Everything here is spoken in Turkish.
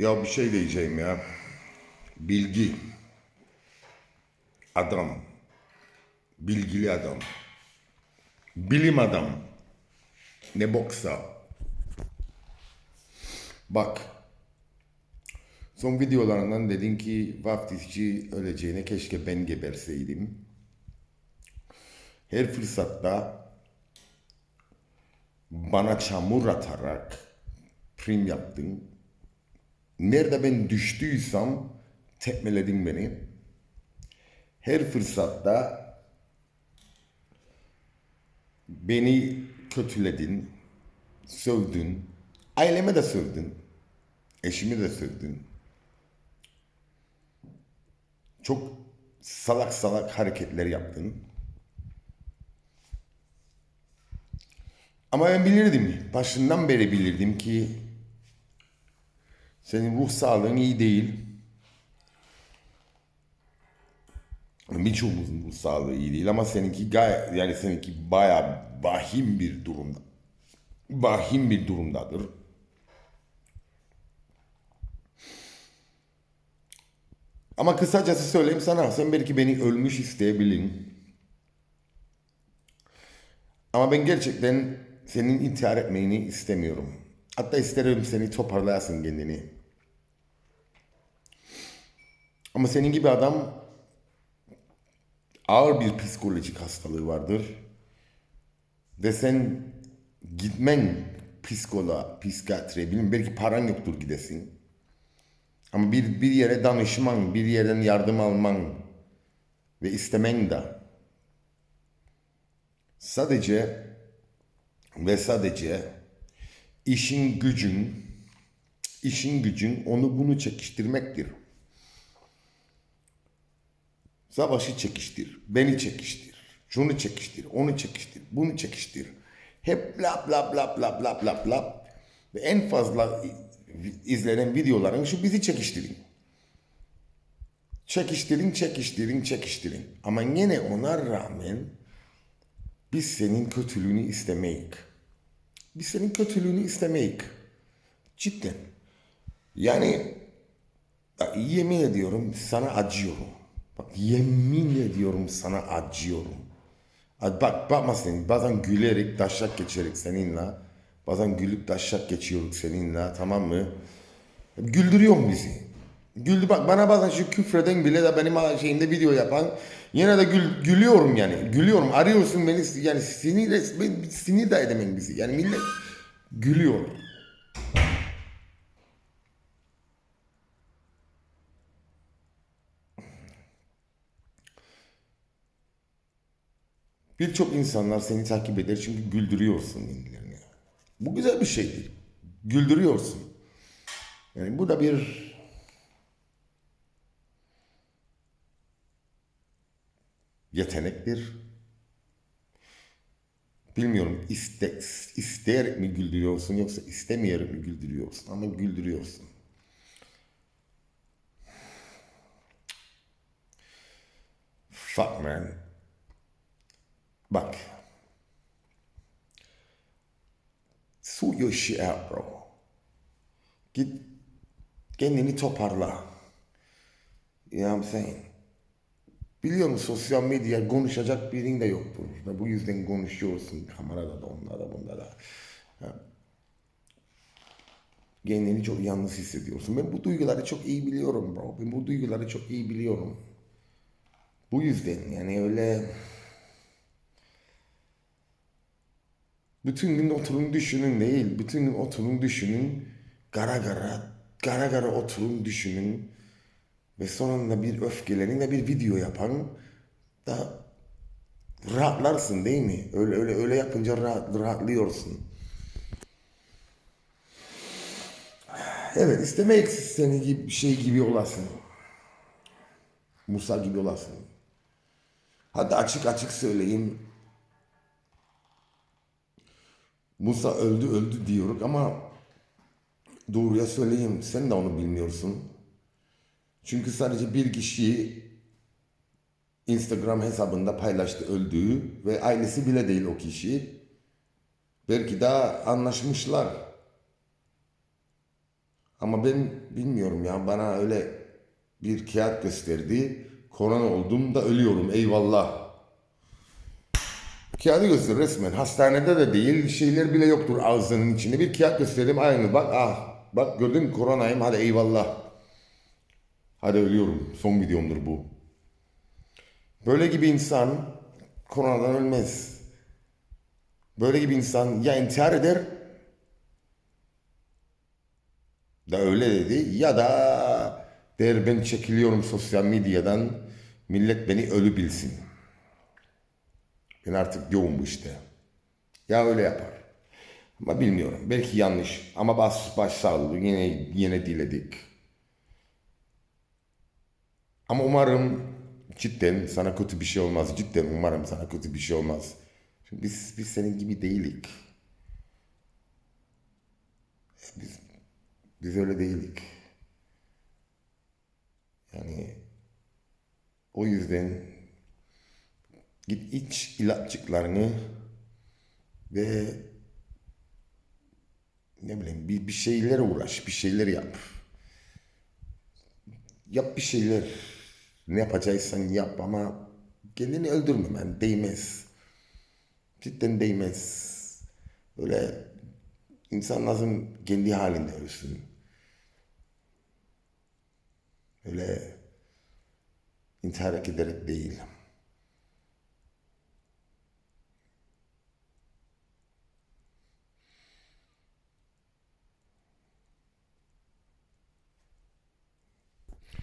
Ya bir şey diyeceğim ya. Bilgi. Adam. Bilgili adam. Bilim adam. Ne boksa. Bak. Son videolarından dedin ki vaftizci öleceğine keşke ben geberseydim. Her fırsatta bana çamur atarak prim yaptın. Nerede ben düştüysem tekmeledin beni. Her fırsatta beni kötüledin, sövdün. Aileme de sövdün. Eşimi de sövdün. Çok salak salak hareketler yaptın. Ama ben bilirdim. Başından beri bilirdim ki senin ruh sağlığın iyi değil. Birçoğumuzun ruh sağlığı iyi değil ama seninki gayet yani seninki bayağı vahim bir durumda. Vahim bir durumdadır. Ama kısacası söyleyeyim sana sen belki beni ölmüş isteyebilin. Ama ben gerçekten senin intihar etmeni istemiyorum. Hatta isterim seni toparlayasın kendini. Ama senin gibi adam ağır bir psikolojik hastalığı vardır. Ve sen gitmen psikoloğa, psikiyatriye, bilmiyorum belki paran yoktur gidesin. Ama bir, bir yere danışman, bir yerden yardım alman ve istemen de sadece ve sadece işin gücün işin gücün onu bunu çekiştirmektir. Savaşı çekiştir, beni çekiştir, şunu çekiştir, onu çekiştir, bunu çekiştir. Hep bla bla bla bla bla bla bla. Ve en fazla izlenen videoların şu bizi çekiştirin. Çekiştirin, çekiştirin, çekiştirin. Ama yine ona rağmen biz senin kötülüğünü istemeyik. Biz senin kötülüğünü istemeyik. Cidden. Yani yemin ediyorum sana acıyorum. Bak yemin ediyorum sana acıyorum. Bak bakma senin bazen gülerek taşak geçerek seninle. Bazen gülüp taşak geçiyoruz seninle tamam mı? Güldürüyorsun bizi. Güldü bak bana bazen şu küfreden bile de benim şeyimde video yapan yine de gül, gülüyorum yani. Gülüyorum. Arıyorsun beni yani sinir, ben, sinir de edemem bizi. Yani millet gülüyor. Birçok insanlar seni takip eder çünkü güldürüyorsun kendilerini. Bu güzel bir şeydir. Güldürüyorsun. Yani bu da bir yetenektir. Bilmiyorum iste, isteyerek mi güldürüyorsun yoksa istemeyerek mi güldürüyorsun ama güldürüyorsun. Fuck man. Bak. Sort your shit out bro. Git kendini toparla. You know what I'm saying? Biliyorum sosyal medya konuşacak birin de yoktur. Ve bu yüzden konuşuyorsun kamerada da onda da bunda da. Kendini çok yalnız hissediyorsun. Ben bu duyguları çok iyi biliyorum bro. Ben bu duyguları çok iyi biliyorum. Bu yüzden yani öyle bütün gün oturun düşünün değil. Bütün gün oturun düşünün. Gara gara, gara gara oturun düşünün ve sonunda bir öfkelenin de bir video yapan da rahatlarsın değil mi? Öyle öyle öyle yapınca rahat, rahatlıyorsun. Evet istemek seni gibi şey gibi olasın. Musa gibi olasın. Hadi açık açık söyleyeyim. Musa öldü öldü diyoruz ama doğruya söyleyeyim sen de onu bilmiyorsun. Çünkü sadece bir kişi Instagram hesabında paylaştı öldüğü ve ailesi bile değil o kişi. Belki daha anlaşmışlar. Ama ben bilmiyorum ya bana öyle bir kağıt gösterdi. Korona olduğumda ölüyorum eyvallah. Kağıdı göster resmen. Hastanede de değil şeyler bile yoktur ağzının içinde. Bir kağıt gösterdim aynı bak ah. Bak gördün koronayım hadi eyvallah. Hadi ölüyorum. Son videomdur bu. Böyle gibi insan koronadan ölmez. Böyle gibi insan ya intihar eder da öyle dedi ya da der ben çekiliyorum sosyal medyadan millet beni ölü bilsin. Ben artık yoğun bu işte. Ya öyle yapar. Ama bilmiyorum. Belki yanlış. Ama baş, baş sağlığı yine, yine diledik. Ama umarım cidden sana kötü bir şey olmaz. Cidden umarım sana kötü bir şey olmaz. Çünkü biz, biz senin gibi değilik. Biz, biz öyle değilik. Yani o yüzden git iç ilaççıklarını ve ne bileyim bir, bir şeyler uğraş, bir şeyler yap. Yap bir şeyler. Ne yapacaksan yap ama kendini öldürmemen değmez. Cidden değmez. Öyle insan lazım kendi halinde ölsün. Öyle intihar ederek değil.